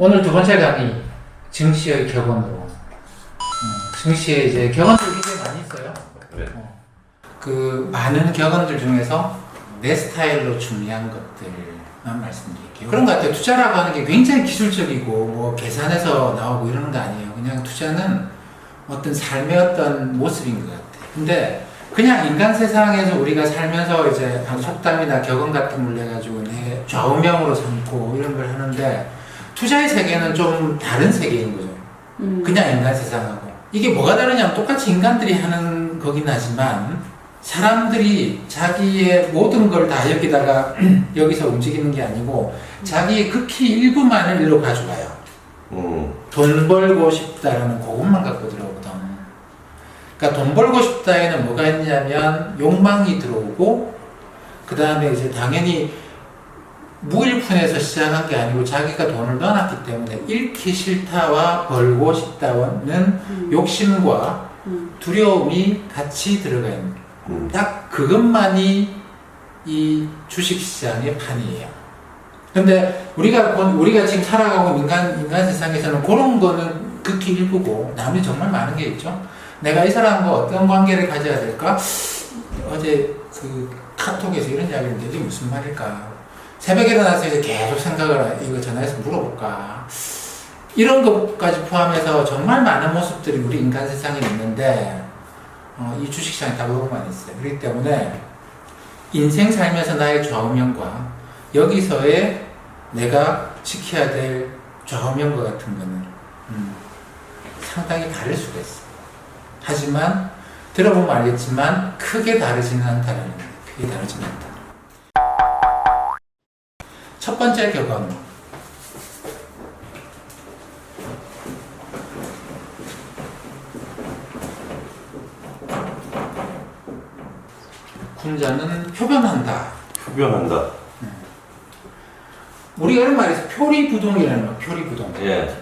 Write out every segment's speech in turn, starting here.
오늘 두 번째 강의 증시의 격언으로 어, 증시에 이제 격언들 굉장히 많이 있어요. 네. 어, 그 많은 격언들 중에서 내 스타일로 준비한 것들만 말씀드릴게요. 그런 것 같아요. 투자라고 하는 게 굉장히 기술적이고 뭐 계산해서 나오고 이러는 거 아니에요. 그냥 투자는 어떤 삶의 어떤 모습인 것 같아요. 근데 그냥 인간 세상에서 우리가 살면서 이제 속담이나 격언 같은 걸 내가지고 내 좌우명으로 삼고 이런 걸 하는데 투자의 세계는 좀 다른 세계인 거죠. 음. 그냥 인간 세상하고. 이게 뭐가 다르냐면 똑같이 인간들이 하는 거긴 하지만 사람들이 자기의 모든 걸 다 여기다가 여기서 움직이는 게 아니고 자기의 극히 일부만을 일로 가져가요. 음. 돈 벌고 싶다라는 그것만 갖고 들어오거든. 그러니까 돈 벌고 싶다에는 뭐가 있냐면 욕망이 들어오고 그 다음에 이제 당연히 무일푼에서 시작한 게 아니고 자기가 돈을 넣어놨기 때문에 잃기 싫다와 벌고 싶다는 음. 욕심과 음. 두려움이 같이 들어가 있는 음. 딱 그것만이 이 주식시장의 판이에요. 근데 우리가 본- 우리가 지금 살아가고 있는 인간 인간 세상에서는 그런 거는 극히 일부고 남이 정말 많은 게 있죠. 내가 이 사람과 어떤 관계를 가져야 될까? 어제 그 카톡에서 이런 이야기를 했는데 이게 무슨 말일까? 새벽에 일어나서 이제 계속 생각을 이거 전화해서 물어볼까? 이런 것까지 포함해서 정말 많은 모습들이 우리 인간 세상에 있는데 어, 이 주식시장에 다 그것만 있어요. 그렇기 때문에 인생 살면서 나의 좌우명과 여기서의 내가 지켜야 될 좌우명과 같은 거는 음, 상당히 다를 수가 있어요. 하지만 들어보면 알겠지만 크게 다르지는 않다라는 거예요. 크게 다르지는 않다. 첫 번째 격언. 군자는 표변한다. 흡연한다. 우리가 이런 말에서 표리부동이라는 거, 표리부동. 예.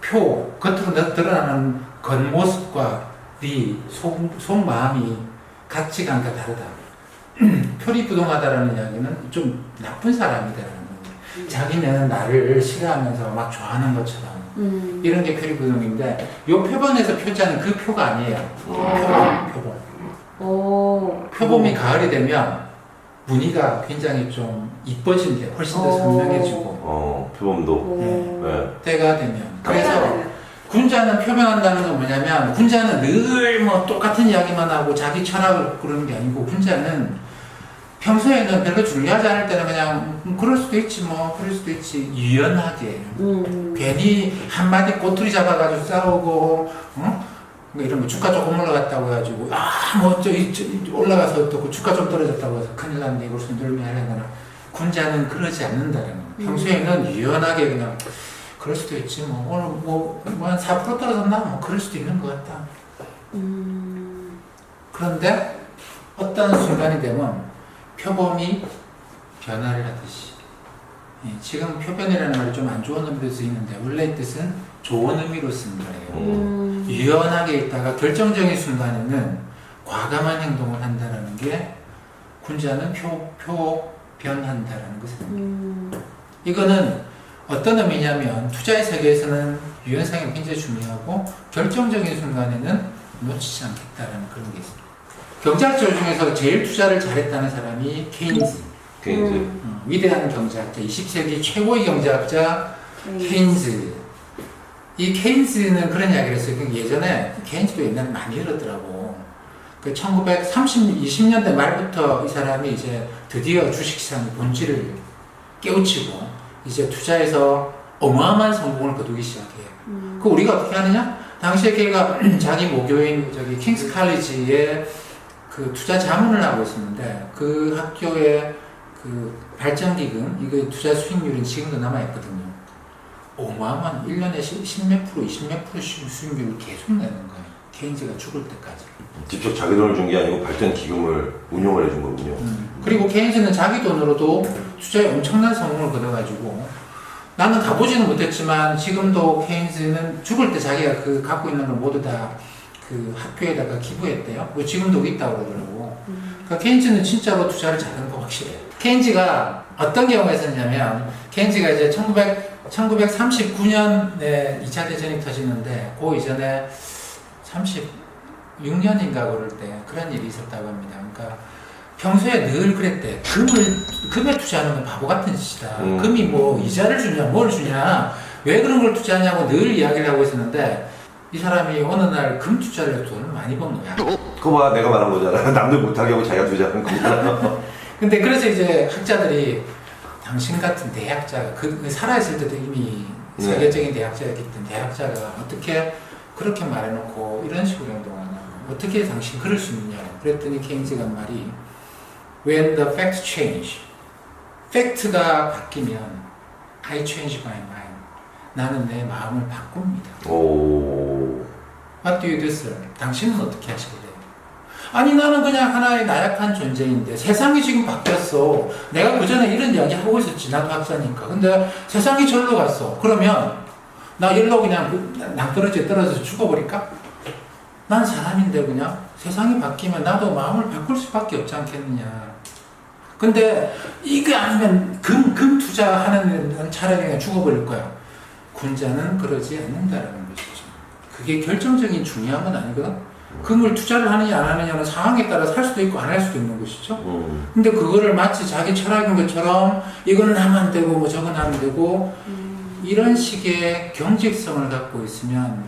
표, 겉으로 나- 드러나는 겉모습과 네 속, 속마음이 같지가 않다, 다르다. 표리부동하다라는 이야기는 좀 나쁜 사람이다라는. 자기는 나를 싫어하면서 막 좋아하는 것처럼. 음. 이런 게 표리부동인데, 요 표본에서 표자는 그 표가 아니에요. 음. 표본, 표본. 오. 표범이 가을이 되면 무늬가 굉장히 좀 이뻐진대. 훨씬 더 어. 선명해지고. 어, 표범도. 오. 네. 때가 되면. 그래서 군자는 표명한다는 건 뭐냐면 군자는 늘 뭐 똑같은 이야기만 하고 자기 철학을 그러는 게 아니고 군자는 평소에는 별로 중요하지 않을 때는 그냥 음, 그럴 수도 있지 뭐 그럴 수도 있지. 유연하게. 음. 괜히 한마디 꼬투리 잡아가지고 싸우고 어? 뭐 이런 거 주가 조금 올라갔다고 해가지고 아뭐저 올라가서 또 그 주가 좀 떨어졌다고 해서 큰일 났네. 이걸 손들면 하려나. 군자는 그러지 않는다는 거. 평소에는 유연하게 그냥 그럴 수도 있지 뭐. 오늘 뭐뭐한 4% 떨어졌나? 뭐 그럴 수도 있는 것 같다. 음. 그런데 어떤 순간이 되면 표범이 변화를 하듯이 예, 지금 표변이라는 말이 좀 안 좋은 의미로 쓰이는데 원래 뜻은 좋은 의미로 쓰는 거예요 음. 유연하게 있다가 결정적인 순간에는 과감한 행동을 한다는 게 군자는 표, 표 변한다라는 것입니다. 음. 이거는 어떤 의미냐면 투자의 세계에서는 유연성이 굉장히 중요하고 결정적인 순간에는 놓치지 않겠다라는 그런 게 있습니다. 경제학자 중에서 제일 투자를 잘했다는 사람이 케인즈, 케인즈. 음. 어, 위대한 경제학자, 20세기 최고의 경제학자 케인즈. 이 케인즈는 그런 이야기를 했어요. 그 예전에 케인즈도 옛날에 많이 이러더라고. 그 1930, 20년대 말부터 이 사람이 이제 드디어 주식시장의 본질을 깨우치고 이제 투자에서 어마어마한 성공을 거두기 시작해요. 음. 그 우리가 어떻게 하느냐? 당시에 걔가 자기 모교인 저기 킹스 칼리지에 그 투자 자문을 하고 있었는데 그 학교의 그 발전 기금 이거 투자 수익률은 지금도 남아 있거든요. 어마어마한 1년에 10몇 프로, 20몇 프로 수- 수익률을 계속 내는 거예요. 케인즈가 죽을 때까지. 직접 자기 돈을 준 게 아니고 발전 기금을 운용을 해준 거군요. 그리고 케인즈는 자기 돈으로도 투자에 엄청난 성공을 거둬가지고 나는 가보지는 못했지만 지금도 케인즈는 죽을 때 자기가 그 갖고 있는 걸 모두 다 그 학교에다가 기부했대요. 그리고 지금도 있다고 그러더라고. 그러니까 케인즈는 진짜로 투자를 잘한 거 확실해요. 케인즈가 어떤 경우가 있었냐면 케인즈가 이제 1900 1939년에 2차 대전이 터지는데 그 이전에 36년인가 그럴 때 그런 일이 있었다고 합니다. 그러니까 평소에 늘 그랬대. 금을 금에 투자하는 건 바보 같은 짓이다. 음. 금이 뭐 이자를 주냐 뭘 주냐 왜 그런 걸 투자하냐고 늘 이야기를 하고 있었는데 이 사람이 어느 날 금 투자를 해서 돈을 많이 번 거야. 그거 봐 내가 말한 거잖아. 남들 못하게 하고 자기가 투자하는 거잖아. 근데 그래서 이제 학자들이 당신 같은 대학자가 그 살아있을 때도 이미 네. 세계적인 대학자였기 때문에 대학자가 어떻게 그렇게 말해놓고 이런 식으로 행동하냐 어떻게 당신 그럴 수 있냐 그랬더니 케인즈가 한 말이 When the facts change 팩트가 바뀌면 I change my mind 나는 내 마음을 바꿉니다 오. Do, sir? 당신은 어떻게 하실래요? 아니 나는 그냥 하나의 나약한 존재인데 세상이 지금 바뀌었어. 내가 그 전에 이런 이야기 하고 있었지. 나도 학자니까. 근데 세상이 절로 갔어. 그러면 나 일로 그냥 그 낭떠러지에 떨어져서 죽어버릴까? 난 사람인데 그냥 세상이 바뀌면 나도 마음을 바꿀 수밖에 없지 않겠느냐. 근데 이게 아니면 금, 금 투자하는 차라리 그냥 죽어버릴 거야. 군자는 그러지 않는다라는. 그게 결정적인 중요한 건 아니거든. 금을 투자를 하느냐 안 하느냐는 상황에 따라 살 수도 있고 안 할 수도 있는 것이죠. 음. 근데 그거를 마치 자기 철학인 것처럼 이거는 하면 안 되고 뭐 저건 하면 되고 이런 식의 경직성을 갖고 있으면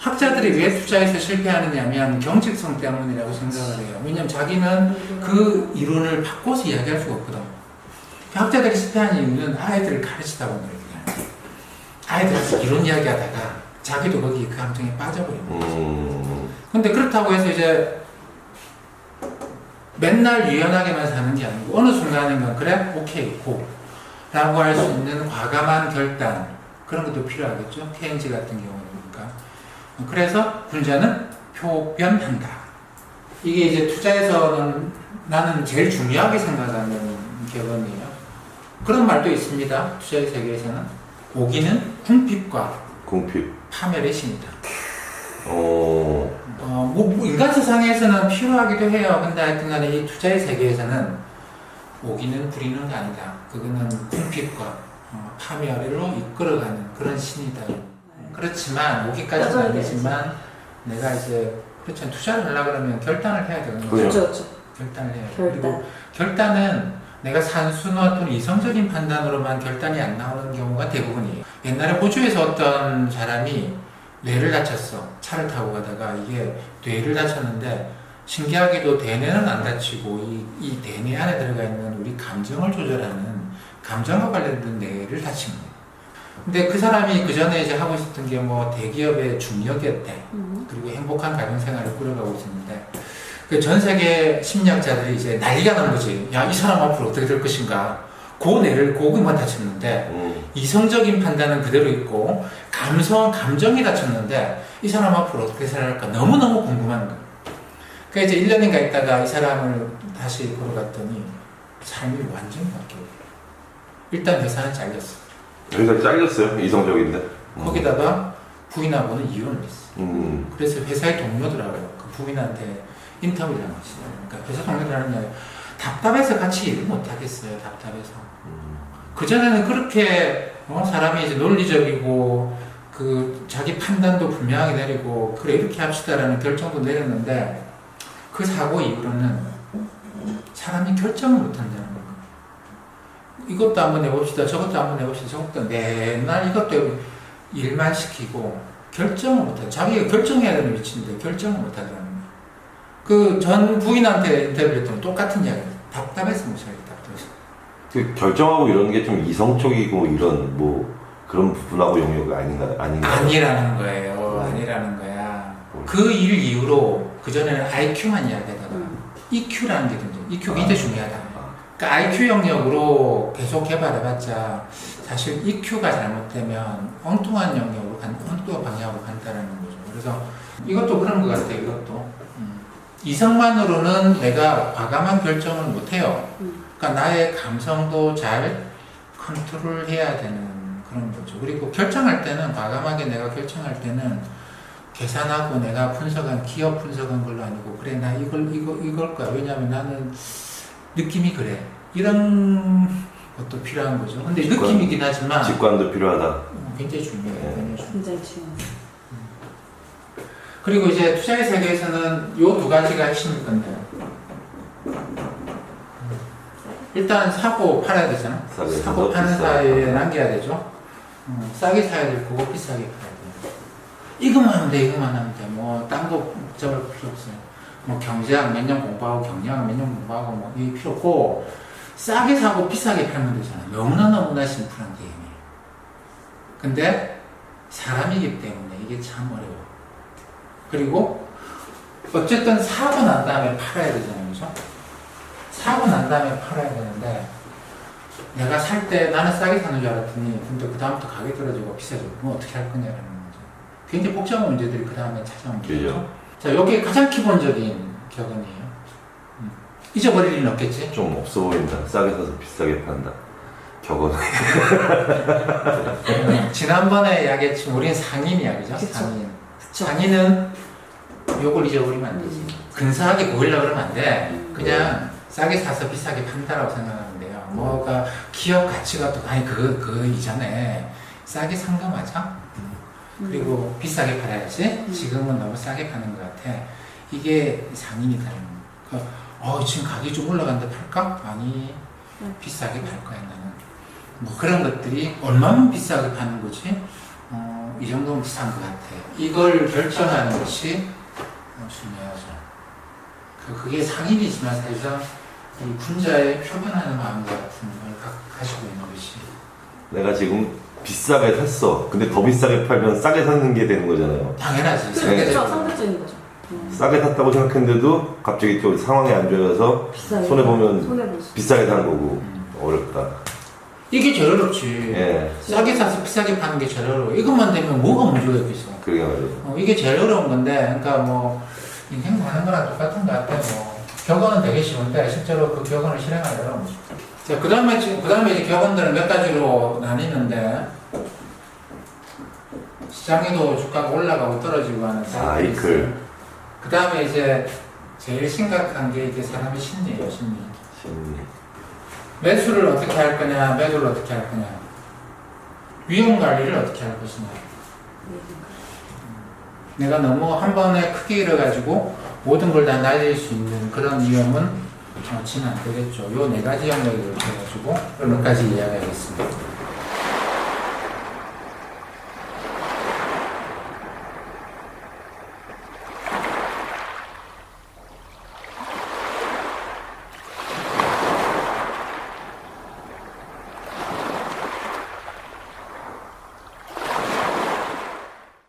학자들이 왜 투자에서 실패하느냐면 경직성 때문이라고 생각을 해요. 왜냐면 자기는 그 이론을 바꿔서 이야기할 수가 없거든. 학자들이 실패한 이유는 아이들을 가르치다 거예요. 아이들이 이론 이야기하다가 자기도 거기 그 감정에 빠져버리는 거예요. 음. 근데 그렇다고 해서 이제 맨날 유연하게만 사는 게 아니고 어느 순간인가 그래? 오케이 고. 라고 할 수 있는 과감한 결단. 그런 것도 필요하겠죠. 케인즈 같은 경우는 그러니까. 그래서 군자는 표변한다. 이게 이제 투자에서는 나는 제일 중요하게 생각하는 결론이에요. 그런 말도 있습니다. 투자의 세계에서는 오기는 궁핍과 궁핍. 파멸의 신이다 어. 어, 뭐, 뭐 인간 세상에서는 필요하기도 해요. 근데 하여튼 간에 이 투자의 세계에서는 오기는 부리는 게 아니다. 그거는 궁핍과 어, 파멸로 이끌어가는 그런 신이다. 그렇지만, 오기까지는 아니지만, 내가 이제, 그렇죠. 투자를 하려고 그러면 결단을 해야 되거든요. 그래요. 그렇죠, 그렇죠. 결단을 해야 돼요. 결단. 그리고 결단은 내가 산수나 또는 이성적인 판단으로만 결단이 안 나오는 경우가 대부분이에요. 옛날에 호주에서 어떤 사람이 뇌를 다쳤어. 차를 타고 가다가 이게 뇌를 다쳤는데 신기하게도 대뇌는 안 다치고 이, 이 대뇌 안에 들어가 있는 우리 감정을 조절하는 감정과 관련된 뇌를 다친 거예요. 근데 그 사람이 그 전에 이제 하고 있었던 게 뭐 대기업의 중역이었대. 음. 그리고 행복한 가정 생활을 꾸려가고 있었는데 그 전 세계 심리학자들이 이제 난리가 난 거지. 야, 이 사람 앞으로 어떻게 될 것인가. 고뇌를 고급만 다쳤는데 음. 이성적인 판단은 그대로 있고 감성, 감정이 다쳤는데 이 사람 앞으로 어떻게 살아갈까 너무너무 궁금한 거예요. 그래서 이제 1년인가 있다가 이 사람을 다시 보러 갔더니 삶이 완전히 바뀌어요. 일단 회사는 잘렸어. 여기서 잘렸어요. 이성적인데. 음. 거기다가 부인하고는 이혼을 했어. 음. 그래서 회사의 동료들하고 그 부인한테 인터뷰를 한 거지. 그러니까 회사 동료들 하는 게 답답해서 같이 일을 못 하겠어요. 답답해서. 음. 그 전에는 그렇게 어, 사람이 이제 논리적이고 그 자기 판단도 분명하게 내리고 그래 이렇게 합시다라는 결정도 내렸는데 그 사고 이후로는 사람이 결정을 못 한다는 거예요. 이것도 한번 해봅시다. 저것도 한번 해봅시다. 저것도 맨날 이것도 일만 시키고 결정을 못 해. 자기가 결정해야 되는 위치인데 결정을 못 하더라는 거예요. 그 전 부인한테 인터뷰했더니 똑같은 이야기. 답답해서 못 살겠다. 그 결정하고 이런 게 좀 이성적이고 이런 뭐 그런 부분하고 영역이 아닌가 아닌가. 아니라는 거예요. 아니라는 거야. 그 일 이후로 그 전에는 IQ만 이야기하다가 음. EQ라는 게 등장. EQ가 굉장히 중요하다. 그러니까 IQ 영역으로 계속 개발해봤자 사실 EQ가 잘못되면 엉뚱한 영역으로 간, 엉뚱한 방향으로 간다는 거죠. 그래서 이것도 그런 것 같아요. 이것도 음. 이성만으로는 내가 과감한 결정을 못 해요. 음. 그러니까 나의 감성도 잘 컨트롤해야 되는 그런 거죠. 그리고 결정할 때는 과감하게 내가 결정할 때는 계산하고 내가 분석한 기업 분석한 걸로 아니고 그래 나 이걸 이거 이걸 거야. 왜냐하면 나는 느낌이 그래. 이런 것도 필요한 거죠. 근데 직관- 느낌이긴 하지만 직관도 필요하다. 어, 굉장히 중요해요. 네. 굉장히 중요해요. 그리고 이제 투자의 세계에서는 요 두 가지가 핵심일 건데 일단 사고 팔아야 되잖아. 사고 파는 사이에. 남겨야 되죠. 음, 싸게 사야 될 거고 비싸게 팔아야 돼. 이것만 하면 돼, 이것만 하면 돼. 뭐 딴거 복잡할 필요 없어요. 뭐 경제학 몇 년 공부하고 경영학 몇 년 공부하고 뭐 이게 필요 없고 싸게 사고 비싸게 팔면 되잖아. 너무나 너무나 심플한 게임이에요. 근데 사람이기 때문에 이게 참 어려워. 그리고 어쨌든 사고 난 다음에 팔아야 되잖아요. 그죠? 사고 난 다음에 팔아야 되는데 내가 살 때 나는 싸게 사는 줄 알았더니 근데 그 다음부터 가격이 떨어지고 비싸지고 그럼 어떻게 할 거냐라는 거죠. 굉장히 복잡한 문제들이 그 다음에 찾아옵니다. 그죠. 자, 이게 가장 기본적인 격언이에요. 음. 잊어버릴 일은 없겠지? 좀 없어 보인다. 싸게 사서 비싸게 판다. 격언. 음, 지난번에 이야기했지만 우리는 상인 이야기죠. 그쵸. 상인. 그쵸. 상인은 요걸 잊어버리면 안 되지. 음. 근사하게 보이려고 그러면 안 돼. 음. 그냥 싸게 사서 비싸게 판다라고 생각하면 돼요. 뭐가 기업 가치가 또 아니 그, 그 이전에 싸게 산거 맞아? 음. 그리고 비싸게 팔아야지. 음. 지금은 너무 싸게 파는 것 같아. 이게 상인이다. 그, 어, 지금 가격이 좀 올라간데 팔까? 아니, 음. 비싸게 팔 거야, 나는. 뭐 그런 것들이 얼마면 비싸게 파는 거지? 어, 이 정도면 비싼 것 같아. 이걸 결정하는 것이 어, 중요하죠. 그, 그게 상인이지만 사실상 이 군자의 표현하는 마음과 같은 걸 가, 가지고 있는 것이. 내가 지금 비싸게 샀어. 근데 더 비싸게 팔면 싸게 사는 게 되는 거잖아요. 당연하지. 상대적으로. 그쵸, 상대적인 거죠. 음. 싸게 샀다고 생각했는데도 갑자기 또 상황이 안 좋아서 비싸게. 손해 보면 손해 볼 수. 비싸게 사는 거고 음. 어렵다. 이게 제일 어렵지. 예, 싸게 사서 비싸게 파는 게 제일 어려워. 이것만 되면 뭐가 문제가 있겠어. 그러게 말이에요. 어, 이게 제일 어려운 건데, 그러니까 뭐, 인생 사는 거랑 똑같은 것 같아. 뭐, 격언은 되게 쉬운데, 실제로 그 격언을 실행하려면. 자, 그 다음에, 그 다음에 이제 격언들은 몇 가지로 나뉘는데, 시장에도 주가가 올라가고 떨어지고 하는 사이클. 그 다음에 이제 제일 심각한 게 이제 사람의 심리예요, 심리. 심리. 매수를 어떻게 할 거냐, 매도를 어떻게 할 거냐, 위험 관리를 어떻게 할 것이냐. 내가 너무 한 번에 크게 잃어가지고 모든 걸 다 날릴 수 있는 그런 위험은 어, 지는 안 되겠죠. 요 네 가지 영역을 해가지고 몇 가지 이야기하겠습니다.